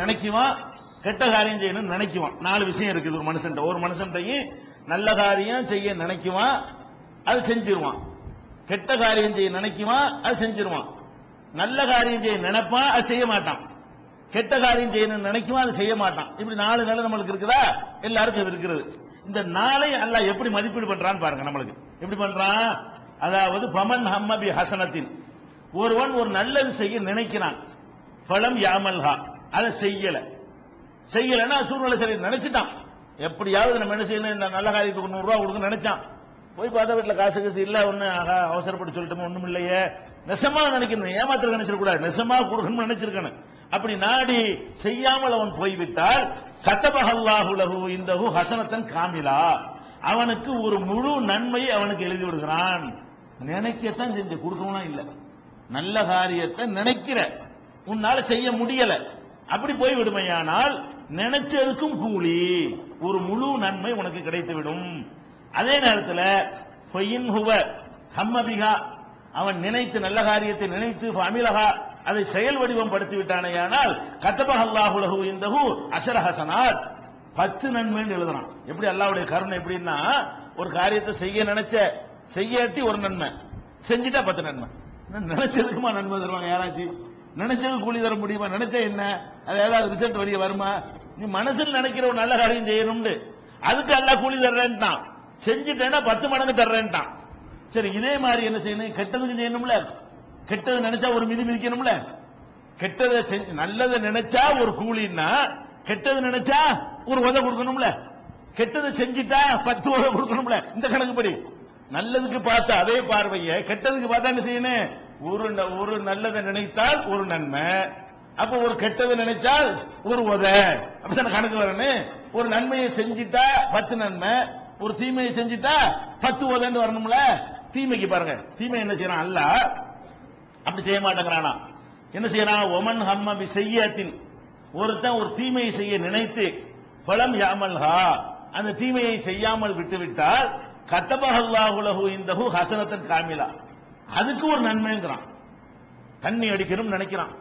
நினைக்குவான் கெட்ட காரியம் செய்யணும்னு நினைக்குவான் நாலு விஷயம் இருக்குது ஒரு மனுஷன் ஒரு மனுஷன்டையும் நல்ல காரியம் செய்ய நினைக்குவான் அது செஞ்சிருவான். கெட்ட காரியம் செய்ய நினைக்குவான் அது செஞ்சிருவான். நல்ல காரியம் செய்ய நினைப்பான் அது செய்ய மாட்டான். கெட்ட காரியம் செய்யணும்னு நினைக்குவான் அது செய்ய மாட்டான். இப்படி நாலு நிலை நம்மளுக்கு இருக்குதா? எல்லாருக்கும் இருக்கிறது. இந்த நாளை அல்ல எப்படி மதிப்பீடு பண்றான்னு பாருங்க நம்மளுக்கு. எப்படி பண்றான்? அதாவது பமன் ஹம்மபி ஹசனத்தின். ஒருவன் ஒரு நல்லது செய்ய நினைக்கிறான். பலம் யாமல்ஹா. அதை செய்யல. செய்யலைன்னா சூழ்நிலை சரி நினைச்சிட்டான். எப்படியாவது நம்ம என்ன செய்யணும்? இந்த நல்ல காரியத்துக்கு நூறு ரூபா கொடுக்க நினைச்சான். போய் பார்த்தா வீட்டுல காசு காசு இல்ல. ஒண்ணு அவசரப்பட்டு சொல்லிட்டோம் ஒண்ணும் இல்லையே. நெசமா நினைக்கணும். ஏமாத்திர நினைச்சிடக்கூடாது. நெசமா கொடுக்கணும்னு நினைச்சிருக்கணும். அப்படி நாடி செய்யாமல் அவன் போய்விட்டால் கத்தபஹல்லாஹு லஹு இந்தஹு ஹசனத்தன் காமிலா. அவனுக்கு ஒரு முழு நன்மை அவனுக்கு எழுதி விடுகிறான். நினைக்கத்தான் செஞ்சு. கொடுக்கவும் இல்ல. நல்ல காரியத்தை நினைக்கிற. உன்னால செய்ய முடியலை. அப்படி போய் விடுமையானால் நினைச்சதுக்கும் கூலி. ஒரு முழு நன்மை உனக்கு கிடைத்து விடும் அதே நேரத்தில் பொய்யின் ஹுவ ஹம்மபிகா அவன் நினைத்து நல்ல காரியத்தை நினைத்து அமிலகா அதை செயல் வடிவம் படுத்தி விட்டானேயானால் கத்தபஹ அல்லாஹு அசரஹசனார் பத்து நன்மைன்னு எழுதுறான். எப்படி அல்லாவுடைய கருணை எப்படின்னா ஒரு காரியத்தை செய்ய நினைச்ச செய்யாட்டி ஒரு நன்மை. செஞ்சுட்டா பத்து நன்மை. நினைச்சதுக்குமா நன்மை தருவாங்க யாராச்சும் நினைச்சது கூலி தர முடியுமா? நினைச்சா என்ன? அது ஏதாவது ரிசல்ட் வெளியே வருமா? நீ மனசில் நினைக்கிற ஒரு நல்ல காரியம் செய்யணும்னு. அதுக்கு நல்லா கூலி தர்றேன்ட்டான். செஞ்சுட்டேன்னா பத்து மடங்கு தர்றேன்ட்டான். சரி இதே மாதிரி என்ன செய்யணும்? கெட்டதுக்கு செய்யணும்ல? கெட்டது நினைச்சா ஒரு மிதி மிதிக்கணும்ல? கெட்டதை செஞ்சு நல்லதை நினைச்சா ஒரு கூலின்னா கெட்டது நினைச்சா ஒரு உதை கொடுக்கணும்ல? கெட்டதை செஞ்சுட்டா பத்து உதை கொடுக்கணும்ல? இந்த கணக்குப்படி. நல்லதுக்கு பார்த்தா அதே பார்வையை கெட்டதுக்கு பார்த்தா என்ன செய்யணும்? ஒரு ந- ஒரு நல்லதை நினைத்தால் ஒரு நன்மை. அப்ப ஒரு கெட்டதை நினைச்சால் ஒரு உதை. அப்படித்தான கணக்கு வரணும் ஒரு நன்மையை செஞ்சிட்டா பத்து நன்மை ஒரு தீமையை செஞ்சிட்டா பத்து உதைன்னு வரணும்ல? தீமைக்கு பாருங்க. தீமை என்ன செய்யறான்? அல்லாஹ் அப்படி செய்ய மாட்டேங்கிறானா? என்ன செய்யறான்? ஒமன் ஹம்ம பி செய்யத்தின் ஒருத்தன் ஒரு தீமையை செய்ய நினைத்து பலம் யாமல்ஹா அந்த தீமையை செய்யாமல் விட்டுவிட்டால் கத்தபஹல்லாஹுலஹு இந்தஹு ஹசனத்தன் காமிலா. அதுக்கு ஒரு நன்மைங்கிறான். தண்ணி அடிக்கணும்னு நினைக்கிறான்.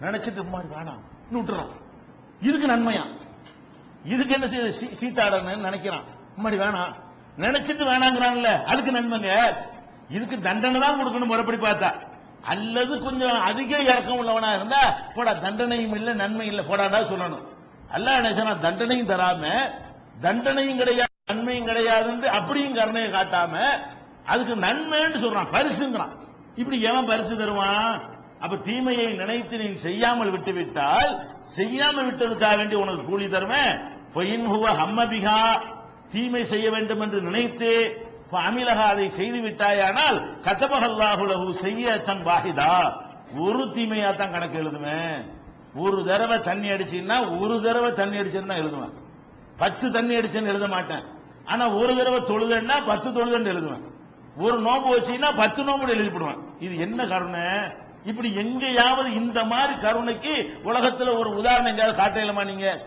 நினைச்சிட்டு மாதிரி வேணாம் விட்டுறான் இதுக்கு நன்மையா? இதுக்கு என்ன செய்ய சீ- சீட்டாடணும்னு நினைக்கிறான். முன்னாடி வேணாம். நினைச்சிட்டு வேணாங்கிறான்ல அதுக்கு நன்மைங்க. இதுக்கு தண்டனை தான் கொடுக்கணும் முறைப்படி பார்த்தா. அல்லது கொஞ்சம் அதிக இறக்கம் உள்ளவனா இருந்தா போடா தண்டனையும் இல்லை நன்மை இல்லை போடாடா சொல்லணும். அல்ல என்ன தண்டனையும் தராம தண்டனையும் கிடையாது நன்மையும் கிடையாதுன்னு அப்படியும் கருணையை காட்டாம அதுக்கு நன்மைன்னு சொல்றான் பரிசுங்கிறான். இப்படி எவன் பரிசு தருவான்? அப்ப தீமையை நினைத்து நீ செய்யாமல் விட்டு விட்டால் செய்யாமல் விட்டதுக்காக வேண்டி உனக்கு கூலி தருவேன். பொயின் ஹுவ ஹம்மபிகா தீமை செய்ய வேண்டும் என்று நினைத்து அமிலகா அதை செய்து விட்டாயானால் கத்தபஹல்லாஹு செய்ய தன் வாஹிதா. ஒரு தீமையா தான் கணக்கு எழுதுவேன். ஒரு தடவை தண்ணி அடிச்சுன்னா ஒரு தடவை தண்ணி அடிச்சுன்னா எழுதுவேன். பத்து தண்ணி அடிச்சேன்னு எழுத மாட்டேன். ஆனா ஒரு தடவை தொழுதுன்னா பத்து தொழுதுன்னு எழுதுவேன். ஒரு நோம்பு வச்சீங்கன்னா பத்து நோம்பு எழுதிப்படுவேன். இது என்ன கருணை? இப்படி எங்கேயாவது இந்த மாதிரி கருணைக்கு உலகத்துல ஒரு உதாரணம் எங்கேயாவது காட்டலாமா நீங்க?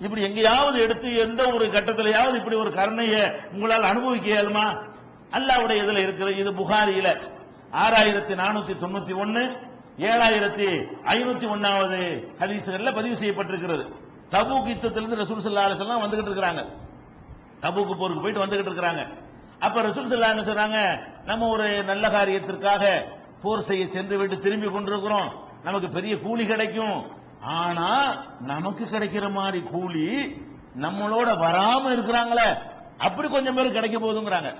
இப்படி எங்கேயாவது எடுத்து எந்த ஒரு கட்டத்திலேயாவது இப்படி ஒரு கருணையை உங்களால் அனுபவிக்க இயலுமா? அல்லாவுடைய இதுல இருக்கிறது இது புகாரியில. ஆறாயிரத்தி நானூத்தி தொண்ணூத்தி ஒன்னு ஏழாயிரத்தி ஐநூத்தி ஒன்னாவது ஹதீசுகள்ல பதிவு செய்யப்பட்டிருக்கிறது. தபூக் யுத்தத்திலிருந்து ரசூல் சல்லா அலிசல்லாம் வந்துகிட்டு இருக்கிறாங்க. தபூக்கு போருக்கு போயிட்டு வந்துகிட்டு இருக்கிறாங்க. அப்ப ரசூல் சல்லா என்ன சொன்னாங்க நம்ம ஒரு நல்ல காரியத்திற்காக போர் செய்ய சென்று விட்டு திரும்பி கொண்டிருக்கிறோம். நமக்கு பெரிய கூலி கிடைக்கும். ஆனா நமக்கு கிடைக்கிற மாதிரி கூலி நம்மளோட வராம இருக்கிறாங்களே அப்படி கொஞ்சம் பேர் கிடைக்க போகுதுங்கிறாங்க.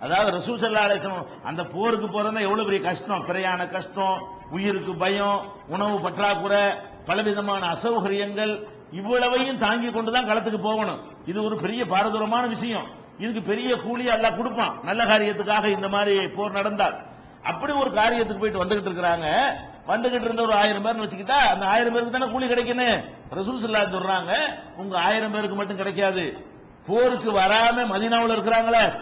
அதாவது ரசூல் சல்லா அலைஹி அந்த போருக்கு போறதுனா எவ்வளவு பெரிய கஷ்டம்? பிரயாண கஷ்டம் உயிருக்கு பயம் உணவு பற்றாக்குறை பலவிதமான அசௌகரியங்கள் இவ்வளவையும் தாங்கி கொண்டுதான் களத்துக்கு போகணும். இது ஒரு பெரிய பாரதூரமான விஷயம். இதுக்கு பெரிய கூலி அல்லாஹ் கொடுப்பான். நல்ல காரியத்துக்காக இந்த மாதிரி போர் நடந்தால். அப்படி ஒரு காரியத்துக்கு போயிட்டு வந்துகிட்டு இருக்கிறாங்க. வந்துகிட்டு இருந்த ஒரு ஆயிரம் பேர்னு வச்சுக்கிட்டா அந்த ஆயிரம் பேருக்கு தானே கூலி கிடைக்கணும்? ரசூல் சொல்லா சொல்றாங்க உங்க ஆயிரம் பேருக்கு மட்டும் கிடைக்காது. போருக்கு வராம மதினாவில் இருக்கிறாங்களே.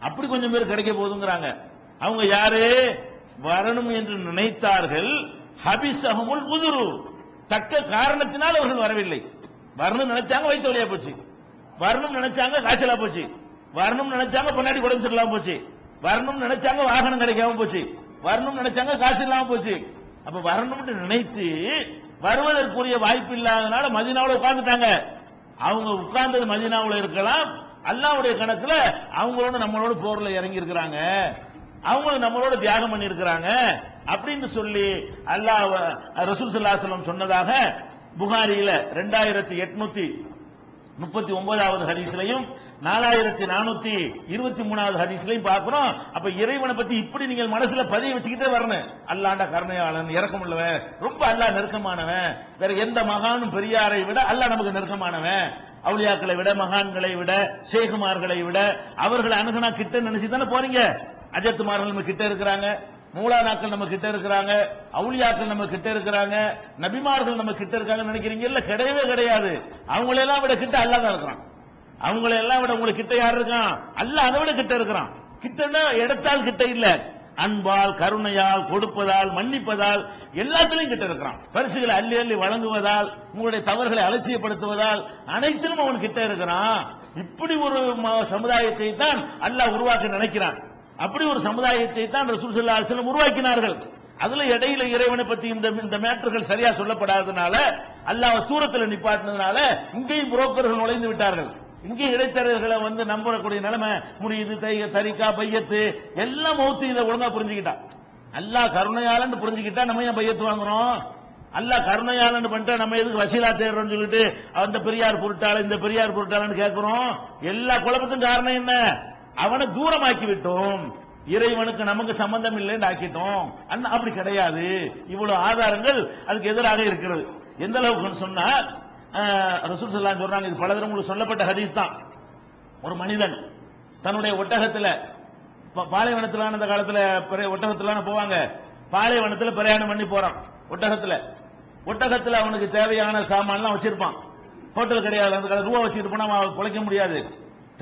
அப்படி கொஞ்சம் பேர் கிடைக்க போதுங்கிறாங்க அவங்க யாரு? வரணும் என்று நினைத்தார்கள். ஹபிசகமுல் உதுரு. தக்க காரணத்தினால் அவர்கள் வரவில்லை. வரணும் நினைச்சாங்க வயிற்று வழியா போச்சு. வரணும் நினைச்சாங்க காய்ச்சலா போச்சு. வரணும்னு நினைச்சாங்க பொன்னாடி உடம்பு சரியில்லாம போச்சு. வரணும்னு நினைச்சாங்க வாகனம் கிடைக்காம போச்சு. வரணும்னு நினைச்சாங்க காசு இல்லாம போச்சு. அப்ப வரணும்னு நினைத்து வருவதற்குரிய வாய்ப்பு இல்லாதனால மதினாவில் உட்கார்ந்துட்டாங்க. அவங்க உட்கார்ந்தது மதினாவில் இருக்கலாம். அல்லாவுடைய கணக்குல அவங்களோட நம்மளோட போர்ல இறங்கி இருக்கிறாங்க. அவங்களும் நம்மளோட தியாகம் பண்ணி இருக்கிறாங்க அப்படின்னு சொல்லி அல்லாஹ் ரசூல் சல்லாசலம் சொன்னதாக புகாரியில ரெண்டாயிரத்தி எட்நூத்தி முப்பத்தி ஒன்பதாவது ஹரிசிலையும் நாலாயிரத்தி நானூத்தி இருபத்தி மூணாவது ஹதீஸ்லையும் பார்க்கிறோம். அப்ப இறைவனை பத்தி இப்படி நீங்கள் மனசுல பதிய வச்சுக்கிட்டே வரணும். அல்லாண்ட கருணையாளன் இறக்கமுள்ளவன் ரொம்ப அல்லாஹ் நெருக்கமானவன். வேற எந்த மகானும் பெரியாரை விட அல்லா நமக்கு நெருக்கமானவன். அவளியாக்களை விட மகான்களை விட ஷேகுமார்களை விட அவர்களை அணுகுனா கிட்ட நினைச்சு தானே போறீங்க? அஜத்துமார்கள் நம்ம கிட்ட இருக்கிறாங்க. மூலானாக்கள் நம்ம கிட்ட இருக்கிறாங்க. அவுளியாக்கள் நம்ம கிட்ட இருக்கிறாங்க. நபிமார்கள் நம்ம கிட்ட இருக்காங்கன்னு நினைக்கிறீங்க? இல்ல கிடையவே கிடையாது. அவங்களெல்லாம் விட கிட்ட அல்லாஹ் தான் இருக்கிறான். அவங்கள எல்லாம் விட உங்களுக்கு கிட்ட யார் இருக்கான்? அல்ல அதை விட கிட்ட இருக்கிறான். கிட்டனா எடுத்தால் கிட்ட இல்ல. அன்பால் கருணையால் கொடுப்பதால் மன்னிப்பதால் எல்லாத்திலையும் கிட்ட இருக்கிறான். பரிசுகளை அள்ளி அள்ளி வழங்குவதால் உங்களுடைய தவறுகளை அலட்சியப்படுத்துவதால் அனைத்திலும் அவன் கிட்ட இருக்கிறான். இப்படி ஒரு ம- சமுதாயத்தை தான் அல்லாஹ் உருவாக்க நினைக்கிறான். அப்படி ஒரு சமுதாயத்தை தான் ரசூல் ஸல்லல்லாஹு உருவாக்கினார்கள். அதுல இடையில இறைவனை பத்தி இந்த இந்த மேட்டர்கள் சரியா சொல்லப்படாததுனால அல்லாஹ் தூரத்தில் நிப்பாட்டினதுனால இங்கேயும் புரோக்கர்கள் நுழைந்து விட்டார்கள். இங்கே இடைத்தரகர்களை வந்து நம்பக்கூடிய நிலைமை முடியுது தைய தரிக்கா பையத்து எல்லாம் மௌத்து இதை ஒழுங்கா புரிஞ்சுக்கிட்டான் அல்லா கருணையாளன்னு புரிஞ்சுக்கிட்டா நம்ம ஏன் பையத்து வாங்குறோம்? அல்லா கருணையாளன்னு பண்ணிட்டா நம்ம எதுக்கு வசீலா தேடுறோம்னு சொல்லிட்டு அந்த பெரியார் பொருட்டாள இந்த பெரியார் பொருட்டாளன்னு கேட்கிறோம்? எல்லா குழப்பத்துக்கும் காரணம் என்ன? அவனை தூரமாக்கி விட்டோம் இறைவனுக்கு நமக்கு சம்பந்தம் இல்லைன்னு ஆக்கிட்டோம். அண்ணா அப்படி கிடையாது. இவ்வளவு ஆதாரங்கள் அதுக்கு எதிராக இருக்கிறது. எந்த அளவுக்கு சொன்னா ரசூல் ஸல்லல்லாஹு சொல்றாங்க இது பல தடவை உங்களுக்கு சொல்லப்பட்ட ஹதீஸ் தான். ஒரு மனிதன் தன்னுடைய ஒட்டகத்தில் பாலைவனத்திலான அந்த காலத்தில் ஒட்டகத்திலான போவாங்க. பாலைவனத்தில் பிரயாணம் பண்ணி போறான் ஒட்டகத்தில். ஒட்டகத்தில் அவனுக்கு தேவையான சாமான்லாம் வச்சிருப்பான். ஹோட்டல் கிடையாது அந்த காலத்தில் ரூபா வச்சுட்டு போனா அவன் பிழைக்க முடியாது.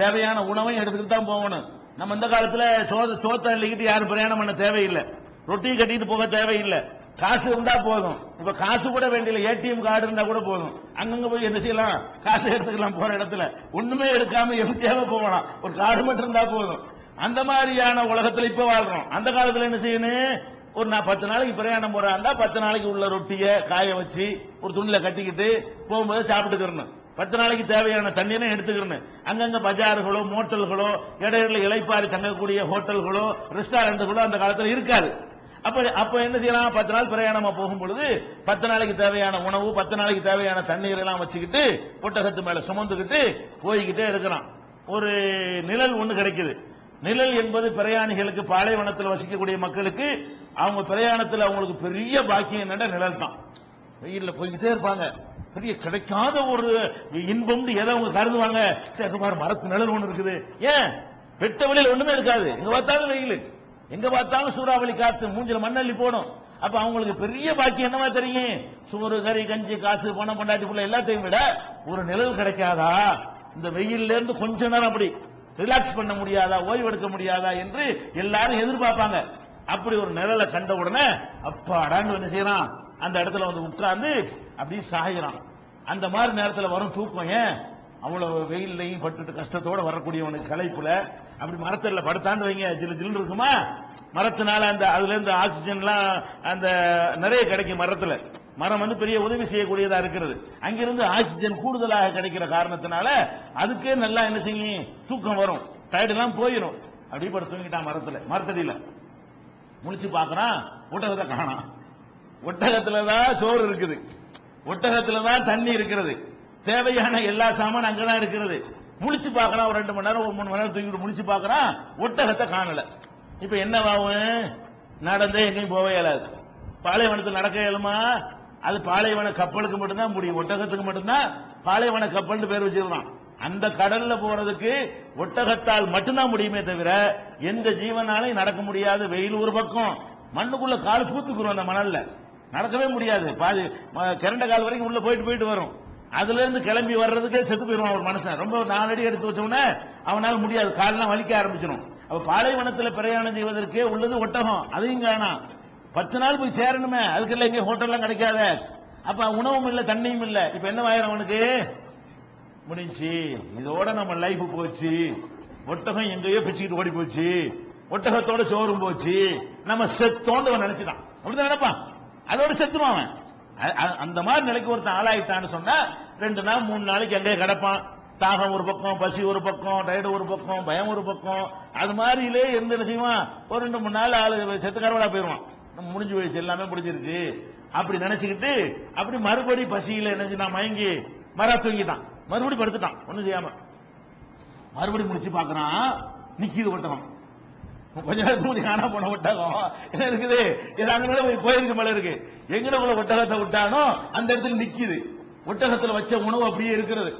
தேவையான உணவையும் எடுத்துக்கிட்டு தான் போகணும். நம்ம இந்த காலத்தில் சோத சோத்த அள்ளிக்கிட்டு யாரும் பிரயாணம் பண்ண தேவையில்லை. ரொட்டியும் கட்டிட்டு போக தேவையில்லை. காசு இருந்தா போதும். இப்ப காசு கூட வேண்டியல ஏடிஎம் கார்டு இருந்தா கூட போதும். அங்கங்க போய் என்ன செய்யலாம்? காசு எடுத்துக்கலாம் போற இடத்துல. ஒண்ணுமே எடுக்காம எம்டியாக போகலாம். ஒரு கார்டு மட்டும் இருந்தா போதும். அந்த மாதிரியான உலகத்துல இப்ப வாழ்றோம். அந்த காலத்துல என்ன செய்யணும் ஒரு நான் பத்து நாளைக்கு பிரயாணம் போறா இருந்தா பத்து நாளைக்கு உள்ள ரொட்டிய காய வச்சு ஒரு துணியில கட்டிக்கிட்டு போகும்போது சாப்பிட்டுக்கிறணும் பத்து நாளைக்கு தேவையான தண்ணீரை எடுத்துக்கிறணும். அங்கங்க பஜார்களோ மோட்டல்களோ இடையில இலைப்பாறை தங்கக்கூடிய ஹோட்டல்களோ ரெஸ்டாரண்ட்டுகளோ அந்த காலத்துல இருக்காது. அப்ப அப்ப என்ன செய்யலாம்? பத்து நாள் பிரயாணமா போகும் பொழுது பத்து நாளைக்கு தேவையான உணவு பத்து நாளைக்கு தேவையான தண்ணீர் எல்லாம் வச்சுக்கிட்டு புட்டகத்து மேல சுமந்துக்கிட்டு போய்கிட்டே இருக்கிறான். ஒரு நிழல் ஒண்ணு கிடைக்குது. நிழல் என்பது பிரயாணிகளுக்கு பாலைவனத்தில் வசிக்கக்கூடிய மக்களுக்கு அவங்க பிரயாணத்தில் அவங்களுக்கு பெரிய பாக்கியம் என்னடா நிழல் தான். வெயில்ல போய்கிட்டே இருப்பாங்க. பெரிய கிடைக்காத ஒரு இன்பம் எதை அவங்க கருதுவாங்க? பாரு மரத்து நிழல் ஒண்ணு இருக்குது. ஏன்? வெட்ட வெளியில் ஒண்ணுமே இருக்காது. இங்க பார்த்தாலும் வெயில். எங்க பார்த்தாலும் சூறாவளி காத்து மூஞ்சில மண்ணள்ளி போடும். அப்ப அவங்களுக்கு பெரிய பாக்கியம் என்னவா தெரியும்? சோறு கறி கஞ்சி காசு பணம் பொண்டாட்டி புள்ள எல்லாத்தையும் விட ஒரு நிழல் கிடைக்காதா? இந்த வெயில்ல இருந்து கொஞ்ச நேரம் அப்படி ரிலாக்ஸ் பண்ண முடியாதா? ஓய்வு எடுக்க முடியாதா? என்று எல்லாரும் எதிர்பார்ப்பாங்க. அப்படி ஒரு நிழலை கண்ட உடனே அப்பாடான்னு என்ன செய்யறான்? அந்த இடத்துல வந்து உட்கார்ந்து அப்படியே சாகிறான் அந்த மாதிரி நேரத்தில் வரும் தூக்கம் ஏன்? அவ்வளவு வெயில்லையும் பட்டுட்டு கஷ்டத்தோட வரக்கூடியவனுக்கு களைப்புல அப்படி மரத்துல படுத்தாண்டு வைங்க ஜிலு ஜில்லுன்னு இருக்குமா? மரத்தினால அந்த அதுல இருந்து ஆக்சிஜன்லாம் அந்த நிறைய கிடைக்கும் மரத்துல. மரம் வந்து பெரிய உதவி செய்யக்கூடியதா இருக்கிறது. அங்கிருந்து ஆக்சிஜன் கூடுதலாக கிடைக்கிற காரணத்தினால அதுக்கே நல்லா என்ன செய்யும்? தூக்கம் வரும். டயர்டெல்லாம் போயிடும் அப்படி படுத்து தூங்கிட்டான் மரத்துல மரத்தடியில. முழிச்சு பார்க்கறான் ஒட்டகத்தை காணாம் ஒட்டகத்துல தான் சோறு இருக்குது. ஒட்டகத்துல தான் தண்ணி இருக்கிறது. தேவையான எல்லா சாமானும் அங்கதான் இருக்கிறது. முழிச்சு பார்க்கறான் ஒரு ரெண்டு மணி நேரம் ஒரு மூணு மணி நேரம் தூக்கிட்டு முழிச்சு பார்க்கறான் ஒட்டகத்தை காணல. இப்ப என்னவாகும் நடந்தே எங்கேயும் போவே இயலாது. பாலைவனத்தில் நடக்க இயலுமா? அது பாலைவன கப்பலுக்கு மட்டும்தான் முடியும் ஒட்டகத்துக்கு மட்டும்தான். பாலைவன கப்பல்னு பேர் வச்சிருந்தான் அந்த கடல்ல போறதுக்கு ஒட்டகத்தால் மட்டும்தான் முடியுமே தவிர எந்த ஜீவனாலையும் நடக்க முடியாது. வெயில் ஒரு பக்கம் மண்ணுக்குள்ள கால் பூத்துக்குறோம் அந்த மணல்ல. நடக்கவே முடியாது. பாதி கரண்ட கால் வரைக்கும் உள்ள போயிட்டு போயிட்டு வரும். அதுல இருந்து கிளம்பி வர்றதுக்கே செத்து போயிருவான் ஒரு மனுஷன். ரொம்ப நாலடி எடுத்து வச்ச உடனே அவனால முடியாது. காலெல்லாம் வலிக்க ஆரம்பிச்சிடும். அப்ப பாலைவனத்துல பிரயாணம் செய்வதற்கே உள்ளது ஒட்டகம். அதையும் காணாம். பத்து நாள் போய் சேரணுமே. அதுக்கெல்லாம் எங்க ஹோட்டல்லாம் கிடைக்காத. அப்ப உணவும் இல்ல தண்ணியும் இல்ல. இப்ப என்ன ஆயிரம் அவனுக்கு? முடிஞ்சு. இதோட நம்ம லைஃப் போச்சு. ஒட்டகம் எங்கேயோ பிச்சுக்கிட்டு ஓடி போச்சு. ஒட்டகத்தோட சோறும் போச்சு. நம்ம செத்தோன்னு அவன் நினைச்சுட்டான். அப்படிதான் நினைப்பான். அதோட செத்துருவான் அவன். அந்த மாதிரி நிலைக்கு ஒருத்தன் ஆளாயிட்டான்னு சொன்னா ரெண்டு நாள் மூணு நாளைக்கு எங்கே கிடப்பான். தாகம் ஒரு பக்கம் பசி ஒரு பக்கம் டயர்டு ஒரு பக்கம் பயம் ஒரு பக்கம். அது மாதிரிலே எந்த என்ன செய்வான்? ஒரு ரெண்டு மூணு நாள் ஆளு செத்து கரவலா போயிடுவான் நம்ம முடிஞ்சு வயசு எல்லாமே முடிஞ்சிருச்சு. அப்படி நினைச்சுக்கிட்டு அப்படி மறுபடி பசியில என்ன நான் மயங்கி மரா தூங்கிட்டான். மறுபடி படுத்துட்டான் ஒண்ணும் செய்யாம. மறுபடி முடிச்சு பாக்குறான் நிக்கிது ஒட்டகம் கொஞ்ச நேரம் தூங்கி காணா போன ஒட்டகம். என்ன இருக்குது? இது அங்க மேல கோயிலுக்கு மேல இருக்கு. எங்கட உள்ள ஒட்டகத்தை விட்டானோ அந்த இடத்துல நிக்குது. ஒட்டகத்தில் வச்ச உணவு அப்படியே இருக்கிறது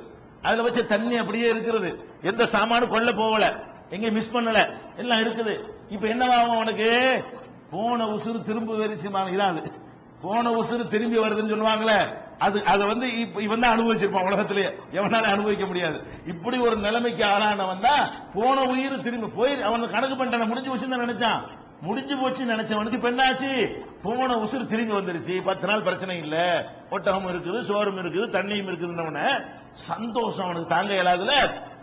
அதுல வச்ச தண்ணி அப்படியே இருக்கிறது எந்த சாமானும் கொல்ல போகல. எங்க மிஸ் பண்ணல. எல்லாம் இருக்குது. இப்ப என்னவாகும் அவனுக்கு போன உசுறு திரும்ப வெறிச்சுமான இதான் அது. போன உசுறு திரும்பி வருதுன்னு சொல்லுவாங்களே அது அதை வந்து இவன் தான் அனுபவிச்சிருப்பான் உலகத்திலேயே. எவனால அனுபவிக்க முடியாது. இப்படி ஒரு நிலைமைக்கு ஆளானவன் தான் போன உயிர் திரும்பி போய் அவனுக்கு கணக்கு பண்ணிட்டான முடிஞ்சு வச்சுன்னு தான் நினைச்சான். முடிஞ்சு போச்சு நினைச்சவனுக்கு பெண்ணாச்சு போன உசுறு திரும்பி வந்துருச்சு. பத்து நாள் பிரச்சனை இல்ல. ஒட்டகம் இருக்குது சோறும் இருக்குது தண்ணியும் இருக்குதுன்னவன சந்தோஷம் அவனுக்கு தாங்க இயலாதுல.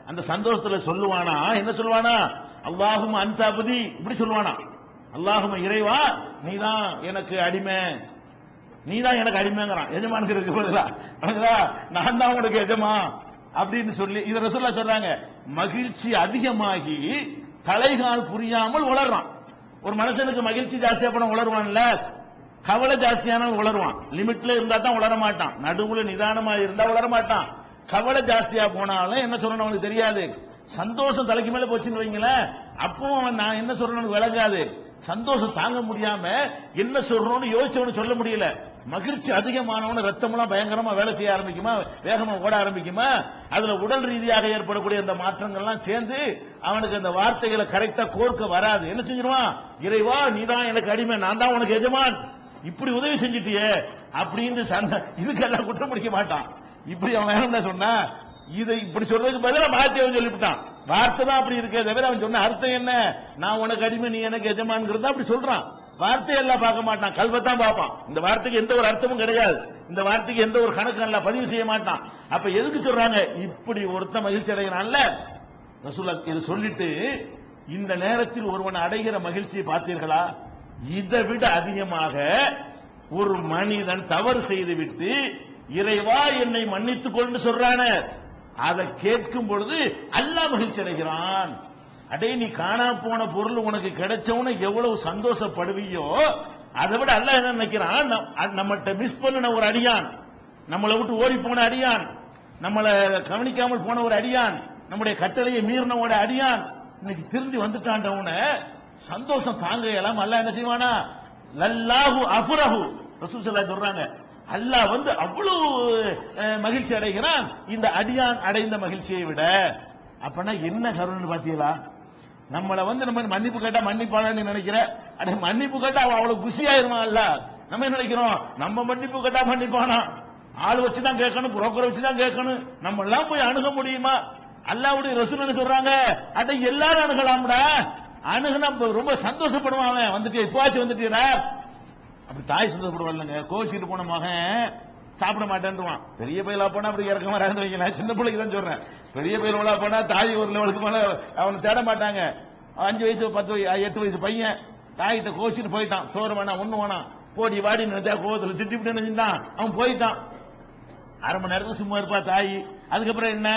அந்த சந்தோஷத்துல சொல்லுவானா? என்ன சொல்லுவானா? அல்லாஹும் அன்தாபதி இப்படி சொல்லுவானா? அல்லாஹும் இறைவா நீதான் எனக்கு அடிமை. நீதான் எனக்கு அடிமைங்கிறான். எஜமானுக்கு இருக்கு பதிலா நான் தான் உனக்கு எஜமா. அப்படின்னு சொல்லி இதை சொல்ல சொல்றாங்க. மகிழ்ச்சி அதிகமாகி தலைகால் புரியாமல் வளர்றான். ஒரு மனுஷனுக்கு மகிழ்ச்சி ஜாஸ்தியா போன உளருவான்ல? கவலை ஜாஸ்தியானவன் உளருவான். லிமிட்ல இருந்தா தான் உளர மாட்டான் நடுவுல நிதானமா இருந்தா உளர மாட்டான் கவலை ஜாஸ்தியா போனாலும் என்ன சொல்லணும் அவனுக்கு தெரியாது. சந்தோஷம் தலைக்கு மேல போச்சுன்னு வைங்களேன். அப்பவும் அவன் நான் என்ன சொல்றேன்னு விளங்காது. சந்தோஷம் தாங்க முடியாம என்ன சொல்றோம்னு யோசிச்சவனு சொல்ல முடியல. மகிழ்ச்சி அதிகமானவன ரத்தமெல்லாம் பயங்கரமா வேலை செய்ய ஆரம்பிக்குமா? வேகமா ஓட ஆரம்பிக்குமா? அதுல உடல் ரீதியாக ஏற்படக்கூடிய அந்த மாற்றங்கள்லாம் சேர்ந்து அவனுக்கு அந்த வார்த்தைகளை கரெக்டா கோர்க்க வராது. என்ன செஞ்சிருவான்? இறைவா நீதான் எனக்கு அடிமை நான் தான் உனக்கு எஜமான். இப்படி உதவி செஞ்சிட்டியே அப்படின்னு இதுக்கெல்லாம் குற்றம் பிடிக்க மாட்டான். இப்படி அவன் வேணும் என்ன சொன்னா? இதை இப்படி சொல்றதுக்கு பதிலாக மாத்தி அவன் சொல்லிவிட்டான். வார்த்தை தான் அப்படி இருக்கே தவிர அவன் சொன்ன அர்த்தம் என்ன? நான் உனக்கு அடிமை நீ எனக்கு எஜமான்ங்கிறது அப்படி சொல்றான். வார்த்தையெல்லாம் பார்க்க மாட்டான் கல்வத்தான் பார்ப்பான். இந்த வார்த்தைக்கு எந்த ஒரு அர்த்தமும் கிடையாது. இந்த வார்த்தைக்கு எந்த ஒரு கணக்கும் நல்லா பதிவு செய்ய மாட்டான். அப்ப எதுக்கு சொல்றாங்க? இப்படி ஒருத்த மகிழ்ச்சி அடைகிறான்ல. ரசூல்லா இது சொல்லிட்டு இந்த நேரத்தில் ஒருவன் அடைகிற மகிழ்ச்சியை பார்த்தீர்களா? இதை விட அதிகமாக ஒரு மனிதன் தவறு செய்துவிட்டு இறைவா என்னை மன்னித்துக் கொண்டு சொல்றான. அதை கேட்கும் பொழுது அல்லாஹ் மகிழ்ச்சி அடைகிறான். அடே நீ காணா போன பொருள் உனக்கு கிடைச்சவன எவ்வளவு சந்தோஷப்படுவியோ அதை விட அல்லாஹ் என்ன நினைக்கிறான்? நம்- நம்மகிட்ட மிஸ் பண்ணின ஒரு அடியான் நம்மளை விட்டு ஓடி போன அடியான் நம்மளை கவனிக்காமல் போன ஒரு அடியான் நம்முடைய கட்டளையை மீறின ஒரு அடியான் இன்னைக்கு திருந்தி வந்துட்டான்றவன சந்தோஷம் தாங்க இயலாம அல்லாஹ் என்ன செய்வானா? லல்லாஹு அஃபுரஹு. ரசூல் சல்லா சொல்றாங்க அல்லாஹ் வந்து அவ்வளவு மகிழ்ச்சி அடைகிறான். இந்த அடியான் அடைந்த மகிழ்ச்சியை விட அப்பனா என்ன கருணை பாத்தீங்களா? நம்மளை வந்து நம்ம மன்னிப்பு கேட்டா மன்னிப்பானு நினைக்கிற? அடே மன்னிப்பு கேட்டா அவன் அவ்வளவு குஷியாயிருவான் அல்ல நம்ம என்ன நினைக்கிறோம்? நம்ம மன்னிப்பு கேட்டா மன்னிப்பானா? ஆள் வச்சுதான் கேட்கணும் புரோக்கரை வச்சுதான் கேட்கணும். நம்ம எல்லாம் போய் அணுக முடியுமா? அல்லாவுடைய ரசூல் சொல்றாங்க? அதை எல்லாரும் அணுகலாம்டா. அணுகுனா ரொம்ப சந்தோஷப்படுவான் அவன். வந்துட்டு இப்போச்சு வந்துட்டீரா அப்படி தாய் சந்தோஷப்படுவாங்க கோச்சிட்டு போன மகன் சாப்பிட மாட்டேன்டுவான் பெரிய பையலா போனா அப்படி இறக்க வராதுன்னு நான் சின்ன பிள்ளைக்கு தான் சொல்றேன். பெரிய பையலா போனா தாய் ஒரு லெவலுக்கு மேல அவனை தேட மாட்டாங்க. அஞ்சு வயசு பத்து வயசு எட்டு வயசு பையன். தாயிட்ட கோச்சிட்டு போயிட்டான். சோறு வேணாம் ஒண்ணு வேணாம். போடி வாடி நினைத்தா கோவத்துல திட்டிவிட்டு நினைச்சிட்டான். அவன் போயிட்டான். அரை மணி நேரத்துக்கு சும்மா இருப்பா தாய். அதுக்கப்புறம் என்ன?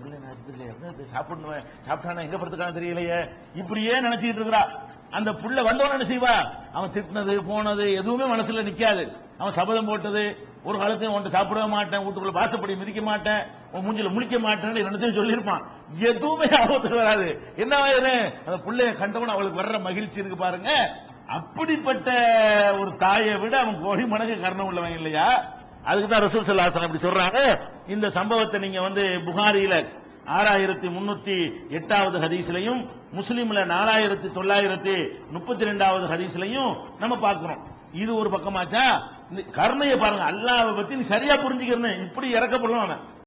பிள்ளை நாச்சுதுலே, சாப்பிடணும்? சாப்பிட்டானா? எங்க படுத்துக்கான தெரியலையே. இப்படியே நினைச்சிட்டு இருக்கிறா. அந்த புள்ள வந்தவன என்ன செய்வா? அவன் திட்டினது போனது எதுவுமே மனசுல நிக்காது. அவன் சபதம் போட்டது. ஒரு காலத்தையும் உன்ட்ட சாப்பிடவே மாட்டேன் வீட்டுக்குள்ள வாசப்படி மிதிக்க மாட்டேன் உன் மூஞ்சில முழிக்க மாட்டேன்னு ரெண்டுத்தையும் சொல்லியிருப்பான். எதுவுமே ஆபத்துக்கு வராது. என்ன ஆயிரு அந்த பிள்ளைய கண்டவன் அவளுக்கு வர்ற மகிழ்ச்சி இருக்கு பாருங்க. அப்படிப்பட்ட ஒரு தாயை விட அவன் கோடி மடங்கு கர்ணம் உள்ளவன் இல்லையா? அதுக்கு தான் ரசூல் சல்லாசன் அப்படி சொல்றாங்க. இந்த சம்பவத்தை நீங்க வந்து புகாரியில ஆறாயிரத்தி முன்னூத்தி எட்டாவது ஹதீஸ்லையும் முஸ்லீம்ல நாலாயிரத்தி தொள்ளாயிரத்தி முப்பத்தி ரெண்டாவது ஹதீஸ்லையும் நம்ம பார்க்கிறோம். இது ஒரு பக்கமாச்சா? கருணையை பாருங்க அல்லாவை பத்தி நீ சரியா புரிஞ்சுக்கிறேன் இப்படி இறக்கப்படலாம் அவன்.